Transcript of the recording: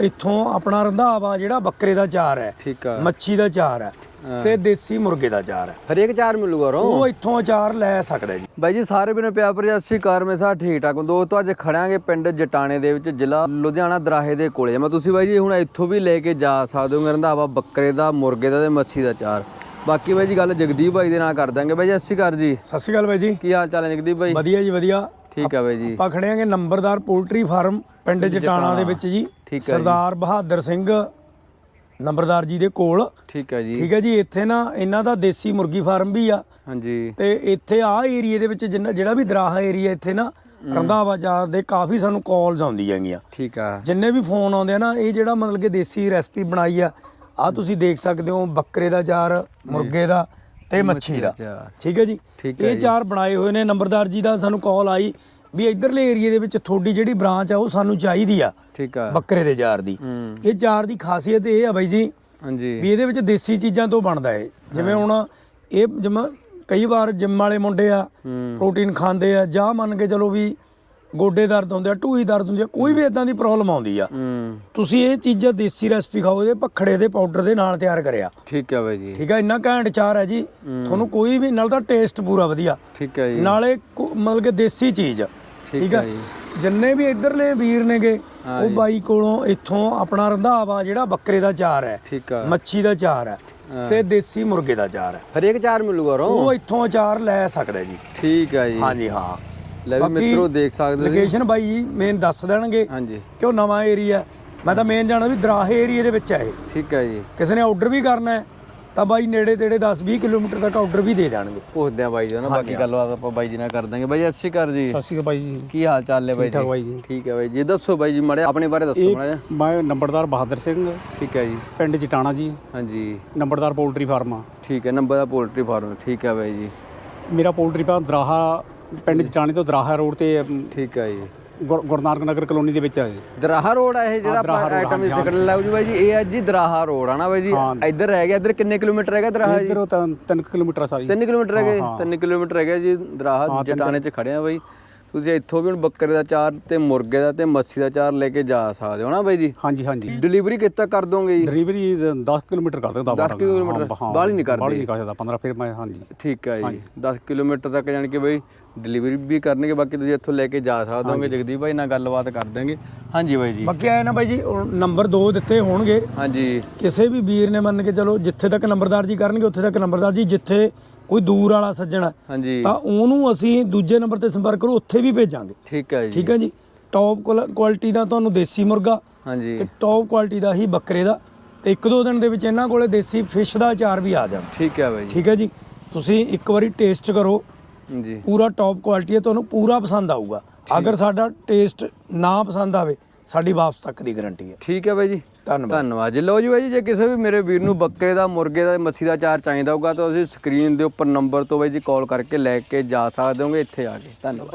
ਇੱਥੋਂ ਆਪਣਾ ਰੰਧਾਵਾ ਜਿਹੜਾ ਬੱਕਰੇ ਦਾ ਚਾਰ ਹੈ ਠੀਕ ਆ। ਮੱਛੀ ਦਾ ਚਾਰ ਹੈ ਤੇ ਦੇਸੀ ਮੁਰਗੇ ਦਾ ਚਾਰ ਹੈ। ਹਰੇਕ ਚਾਰ ਮਿਲੂਗਾ ਰੋ ਉਹ ਇੱਥੋਂ ਅਚਾਰ ਲੈ ਸਕਦਾ ਜੀ। ਬਾਈ ਜੀ ਸਾਰੇ ਵੀਰਾਂ ਪਿਆਰ ਭਰੀ ਸਤਿ ਸ਼੍ਰੀ ਅਕਾਲ ਮੈਂ ਸਾਹ ਠੀਕ ਠਾਕ। ਦੋਸਤੋ ਅੱਜ ਖੜਾਂਗੇ ਪਿੰਡ ਜਟਾਣੇ ਦੇ ਵਿੱਚ ਜ਼ਿਲ੍ਹਾ ਲੁਧਿਆਣਾ ਦਰਾਹੇ ਦੇ ਕੋਲੇ। ਮੈਂ ਤੁਸੀਂ ਬਾਈ ਜੀ ਹੁਣ ਇੱਥੋਂ ਵੀ ਲੈ ਕੇ ਜਾ ਸਕਦੇ ਹੋ ਰੰਧਾਵਾ ਬੱਕਰੇ ਦਾ ਮੁਰਗੇ ਦਾ ਤੇ ਮੱਛੀ ਦਾ ਚਾਰ। ਬਾਕੀ ਬਾਈ ਜੀ ਗੱਲ ਜਗਦੀਪ ਬਾਈ ਦੇ ਨਾਲ ਕਰ ਦਾਂਗੇ। ਬਾਈ ਜੀ ਸਤਿ ਸ਼੍ਰੀ ਅਕਾਲ ਜੀ। ਸਤਿ ਸ਼੍ਰੀ ਅਕਾਲ ਬਾਈ ਜੀ। ਕੀ ਹਾਲ ਚਾਲ ਹੈ ਜਗਦੀਪ ਬਾਈ? ਵਧੀਆ ਜੀ ਵਧੀਆ। ਠੀਕ ਆ ਬਾਈ ਜੀ। ਆਪਾਂ ਖੜੇ ਆਂਗੇ ਨੰਬਰਦਾਰ ਪੋਲਟਰੀ ਫਾਰਮ ਪਿੰਡ ਜਟਾਣਾ ਦੇ ਵਿੱਚ ਜੀ। ਜੀ। ਸਰਦਾਰ ਬਹਾਦਰ ਸਿੰਘ ਨੰਬਰਦਾਰ ਜੀ ਦੇ ਕੋਲ। ਠੀਕ ਹੈ ਜੀ। ਠੀਕ ਹੈ ਜੀ ਇੱਥੇ ਨਾ ਇਹਨਾਂ ਦਾ ਦੇਸੀ ਮੁਰਗੀ ਫਾਰਮ ਵੀ ਆ। ਹਾਂਜੀ। ਤੇ ਇੱਥੇ ਆ ਏਰੀਏ ਦੇ ਵਿੱਚ ਜਿੰਨਾ ਜਿਹੜਾ ਵੀ ਦਰਾਹਾ ਏਰੀਆ ਇੱਥੇ ਨਾ ਰੰਧਾਵਾ ਚਾਰ ਦੇ ਕਾਫੀ ਸਾਨੂੰ ਕਾਲਸ ਆਉਂਦੀਆਂ ਹੈਗੀਆਂ। ਠੀਕ ਆ। ਜਿੰਨੇ ਵੀ ਫੋਨ ਆਉਂਦੇ ਆ ਨਾ ਇਹ ਜਿਹੜਾ ਮਤਲਬ ਕਿ ਦੇਸੀ ਰੈਸਪੀ ਬਣਾਈ ਆ ਆ ਤੁਸੀਂ ਦੇਖ ਸਕਦੇ ਹੋ ਬੱਕਰੇ ਦਾ ਚਾਰ ਮੁਰਗੇ ਦਾ। ਤੇ ਮੱਛੀ ਦਾ। ਠੀਕ ਹੈ ਜੀ? ਇਹ ਚਾਰ ਬਣਾਏ ਹੋਏ ਨੇ। ਨੰਬਰਦਾਰ ਜੀ ਦਾ ਸਾਨੂੰ ਕਾਲ ਆਈ ਵੀ ਇਧਰਲੇ ਏਰੀਏ ਦੇ ਵਿੱਚ ਤੁਹਾਡੀ ਜਿਹੜੀ ਬ੍ਰਾਂਚ ਆ ਉਹ ਸਾਨੂੰ ਚਾਹੀਦੀ ਆ ਠੀਕ ਆ। ਬੱਕਰੇ ਦੇ ਚਾਰ ਦੀ। ਇਹ ਚਾਰ ਦੀ ਖਾਸੀਅਤ ਇਹ ਆ ਬਾਈ ਜੀ ਹਾਂਜੀ। ਵੀ ਇਹਦੇ ਵਿੱਚ ਦੇਸੀ ਚੀਜ਼ਾਂ ਤੋਂ ਬਣਦਾ ਹੈ ਜਿਵੇਂ ਹੁਣ ਇਹ ਜਿਵੇਂ ਕਈ ਵਾਰ ਜਿਮ ਵਾਲੇ ਮੁੰਡੇ ਆ ਪ੍ਰੋਟੀਨ ਖਾਂਦੇ ਆ ਜਾਂ ਮੰਨ ਕੇ ਚਲੋ ਵੀ ਗੋਡੇ ਦਰਦ ਹੁੰਦੇ ਆ ਢੂਈ ਦਰਦ ਹੁੰਦੀ ਆ ਕੋਈ ਵੀ ਇਦਾਂ ਦੀ ਪ੍ਰੋਬਲਮ ਆਉਂਦੀ ਆ। ਤੁਸੀਂ ਇਹ ਚੀਜ਼ਾਂ ਦੇਸੀ ਰੈਸਪੀ ਖਾਓ ਇਹਦੇ ਪਖੜੇ ਦੇ ਪਾਊਡਰ ਦੇ ਨਾਲ ਤਿਆਰ ਕਰਿਆ। ਠੀਕ ਆ ਬਾਈ ਜੀ। ਠੀਕ ਆ ਇੰਨਾ ਘੈਂਟ ਚਾਰ ਹੈ ਜੀ। ਤੁਹਾਨੂੰ ਕੋਈ ਵੀ ਨਾਲ ਦਾ ਟੇਸਟ ਪੂਰਾ ਵਧੀਆ। ਠੀਕ ਹੈ ਜੀ। ਨਾਲੇ ਮਤਲਬ ਕਿ ਦੇਸੀ ਚੀਜ਼। ਠੀਕ ਹੈ ਆ। ਜਿੰਨੇ ਵੀ ਇਧਰਲੇ ਵੀਰ ਨੇਗੇ ਉਹ ਬਾਈ ਕੋਲੋਂ ਇੱਥੋਂ ਆਪਣਾ ਰੰਧਾਵਾ ਜਿਹੜਾ ਬੱਕਰੇ ਦਾ ਚਾਰ ਹੈ ਆ। ਮੱਛੀ ਦਾ ਚਾਰ ਹੈ। ਤੇ ਦੇਸੀ ਮੁਰਗੇ ਦਾ ਚਾਰ ਹੈ। ਹਰੇਕ ਚਾਰ ਮਿਲੂਗਾ ਰੋ? ਉਹ ਇੱਥੋਂ ਅਚਾਰ ਲੈ ਸਕਦਾ ਜੀ। ਠੀਕ ਆ ਜੀ। ਹਾਂਜੀ ਹਾਂ। ਲੈ ਵੀ ਮਿੱਤਰੋ ਦੇਖ ਸਕਦੇ ਹੋ। ਲੋਕੇਸ਼ਨ ਬਾਈ ਜੀ ਮੇਨ ਦੱਸ ਦੇਣਗੇ ਹਾਂਜੀ। ਕਿਉਂ ਨਵਾਂ ਏਰੀਆ ਮੈਂ ਤਾਂ ਮੇਨ ਜਾਣਾ ਵੀ ਦਰਾਹੇ ਏਰੀਆ ਦੇ ਵਿੱਚ ਇਹ। ਠੀਕ ਹੈ ਜੀ। ਕਿਸੇ ਨੇ ਆਰਡਰ ਵੀ ਕਰਨਾ ਹੈ ਤਾਂ ਬਾਈ ਨੇੜੇ ਤੇੜੇ 10 20 ਕਿਲੋਮੀਟਰ ਤੱਕ ਆਰਡਰ ਵੀ ਦੇ ਦੇਣਗੇ। ਪੁੱਛਦੇ ਆ ਬਾਈ ਜੀ ਨਾ ਬਾਕੀ ਗੱਲਬਾਤ ਆਪਾਂ ਬਾਈ ਜੀ ਨਾਲ ਕਰ ਦਾਂਗੇ। ਬਾਈ ਸ਼੍ਰੀ ਅਕਾਲ ਜੀ। ਸਤਿ ਸ਼੍ਰੀ ਅਕਾਲ ਬਾਈ ਜੀ। ਕੀ ਹਾਲ ਚਾਲ ਹੈ ਬਾਈ ਠਾਕ ਜੀ? ਬਾਈ ਜੀ। ਠੀਕ ਹੈ ਬਾਈ ਜੀ। ਦੱਸੋ ਬਾਈ ਜੀ ਮੜੇ ਆਪਣੇ ਬਾਰੇ ਦੱਸੋ ਮੜਾ ਮੈਂ ਨੰਬਰਦਾਰ ਬਹਾਦਰ ਸਿੰਘ ਠੀਕ ਹੈ ਜੀ। ਪਿੰਡ ਜਟਾਣਾ ਜੀ। ਹਾਂਜੀ। ਨੰਬਰਦਾਰ ਪੋਲਟਰੀ ਫਾਰਮ ਆ। ਠੀਕ ਹੈ ਨੰਬਰ ਦਾ ਪੋਲਟਰੀ ਫਾਰਮ ਠੀਕ ਹੈ ਬਾਈ ਜੀ। ਮੇਰਾ ਪੋਲਟਰੀ ਫਾਰਮ ਦਰਾਹਾ ਪਿੰਡ ਜਟਾਣੇ ਤੋਂ ਦਰਾਹਾ ਰੋਡ ਤੇ ਅਮ, ਠੀਕ ਹੈ ਜੀ। ਗੁਰ- ਗੁਰੂ ਨਾਨਕ ਨਗਰ ਕਲੋਨੀ ਦੇ ਵਿੱਚ ਆ ਜੀ ਦਰਾਹਾ ਰੋਡ ਆ ਇਹ ਜਿਹੜਾ ਆਪਾਂ ਆਈਟਮ ਇਸ ਕਰ ਲਾਉ ਜੀ ਬਾਈ ਜੀ ਇਹ ਹੈ ਜੀ ਦਰਾਹਾ ਰੋਡ ਆ ਨਾ ਬਾਈ ਜੀ। ਇੱਧਰ ਰਹਿ ਗਿਆ ਇੱਧਰ ਕਿੰਨੇ ਕਿਲੋਮੀਟਰ ਹੈਗਾ ਦਰਾਹਾ ਜੀ? ਇੱਧਰੋਂ ਤਾਂ 3 ਕਿਲੋਮੀਟਰ ਆ ਸਾਰੀ। 3 ਕਿਲੋਮੀਟਰ ਹੈਗੇ 3 ਕਿਲੋਮੀਟਰ ਹੈਗਾ ਜੀ ਦਰਾਹਾ ਜਟਾਣੇ 'ਚ ਖੜੇ ਆ ਬਾਈ। ਤੁਸੀਂ ਇੱਥੋਂ ਵੀ ਹੁਣ ਬੱਕਰੇ ਦਾ ਚਾਰ ਤੇ ਮੁਰਗੇ ਦਾ ਤੇ ਮੱਛੀ ਦਾ ਚਾਰ ਲੈ ਕੇ ਜਾ ਸਕਦੇ ਹੋ ਨਾ ਬਾਈ ਜੀ? ਹਾਂਜੀ ਹਾਂਜੀ। ਡਿਲੀਵਰੀ ਕਿੱਥੇ ਕਰ ਦੋਗੇ ਜੀ? ਡਿਲੀਵਰੀ 10 ਕਿਲੋਮੀਟਰ ਕਰ ਸਕਦਾ 10 ਕਿਲੋਮੀਟਰ ਬਾਹਲੀ ਨਹੀਂ ਕਰਦੇ। ਬਾਹਲੀ ਨਹੀਂ ਕਰ ਸਕਦਾ 15 ਫਿਰ ਮੈਂ ਹਾਂਜੀ। ਠੀਕ ਹੈ ਜੀ। 10 ਕਿਲੋਮੀਟਰ ਤੱਕ ਜਾਣ ਕੇ ਬਾਈ ਡਿਲੀਵਰੀ ਵੀ ਕਰਨਗੇ ਬਾਕੀ ਤੁਸੀਂ ਇੱਥੋਂ ਲੈ ਕੇ ਜਾ ਸਕਦੇ ਹੋਗੇ। ਜਗਦੀਪ ਭਾਈ ਨਾਲ ਗੱਲਬਾਤ ਕਰ ਦਾਂਗੇ ਹਾਂਜੀ ਬਾਈ ਜੀ। ਬਾਕੀ ਆਏ ਨਾ ਬਾਈ ਜੀ ਉਹ ਨੰਬਰ 2 ਦਿੱਤੇ ਹੋਣਗੇ। ਹਾਂਜੀ। ਕਿਸੇ ਵੀ ਵੀਰ ਨੇ ਮੰਨ ਕੇ ਚਲੋ ਜਿੱਥੇ ਤੱਕ ਨੰਬਰਦਾਰ ਜੀ ਕਰਨਗੇ ਉੱਥੇ ਤੱਕ ਨੰਬਰਦਾਰ ਜੀ ਜਿੱਥੇ ਕੋਈ ਦੂਰ ਵਾਲਾ ਸੱਜਣ ਹਾਂਜੀ। ਤਾਂ ਉਹਨੂੰ ਅਸੀਂ ਦੂਜੇ ਨੰਬਰ ਤੇ ਸੰਪਰਕ ਕਰੋ ਉੱਥੇ ਵੀ ਭੇਜਾਂਗੇ। ਠੀਕ ਹੈ ਜੀ। ਠੀਕ ਹੈ ਜੀ? ਟੌਪ ਕੁਆਲਿਟੀ ਦਾ ਤੁਹਾਨੂੰ ਦੇਸੀ ਮੁਰਗਾ ਹਾਂਜੀ। ਤੇ ਟੌਪ ਕੁਆਲਿਟੀ ਦਾ ਹੀ ਬੱਕਰੇ ਦਾ ਤੇ ਇੱਕ ਦੋ ਦਿਨ ਦੇ ਵਿੱਚ ਇਹਨਾਂ ਕੋਲੇ ਦੇਸੀ ਫਿਸ਼ ਦਾ ਅਚਾਰ ਵੀ ਆ ਜਾਣਾ। ਠੀਕ ਹੈ ਬਾਈ ਜੀ। ਠੀਕ ਹੈ ਜੀ? ਤੁਸੀਂ ਇੱਕ ਵਾਰੀ ਟੇਸਟ ਕਰੋ। ਜੀ ਪੂਰਾ ਟੌਪ ਕੁਆਲਿਟੀ ਹੈ ਤੁਹਾਨੂੰ ਪੂਰਾ ਪਸੰਦ ਆਊਗਾ। ਅਗਰ ਸਾਡਾ ਟੇਸਟ ਨਾ ਪਸੰਦ ਆਵੇ ਸਾਡੀ ਵਾਪਸ ਤੱਕ ਦੀ ਗਾਰੰਟੀ ਹੈ। ਠੀਕ ਹੈ ਬਾਈ ਜੀ। ਧੰਨਵਾਦ। ਧੰਨਵਾਦ ਜੀ। ਲਓ ਜੀ ਬਾਈ ਜੀ ਜੇ ਕਿਸੇ ਵੀ ਮੇਰੇ ਵੀਰ ਨੂੰ ਬੱਕਰੇ ਦਾ ਮੁਰਗੇ ਦਾ ਮੱਛੀ ਦਾ ਚਾਰ ਚਾਹੀਦਾ ਹੋਊਗਾ ਤਾਂ ਤੁਸੀਂ ਸਕਰੀਨ ਦੇ ਉੱਪਰ ਨੰਬਰ ਤੋਂ ਬਾਈ ਜੀ ਕਾਲ ਕਰਕੇ ਲੈ ਕੇ ਜਾ ਸਕਦੇ ਹੋਗੇ ਇੱਥੇ ਆ ਕੇ। ਧੰਨਵਾਦ।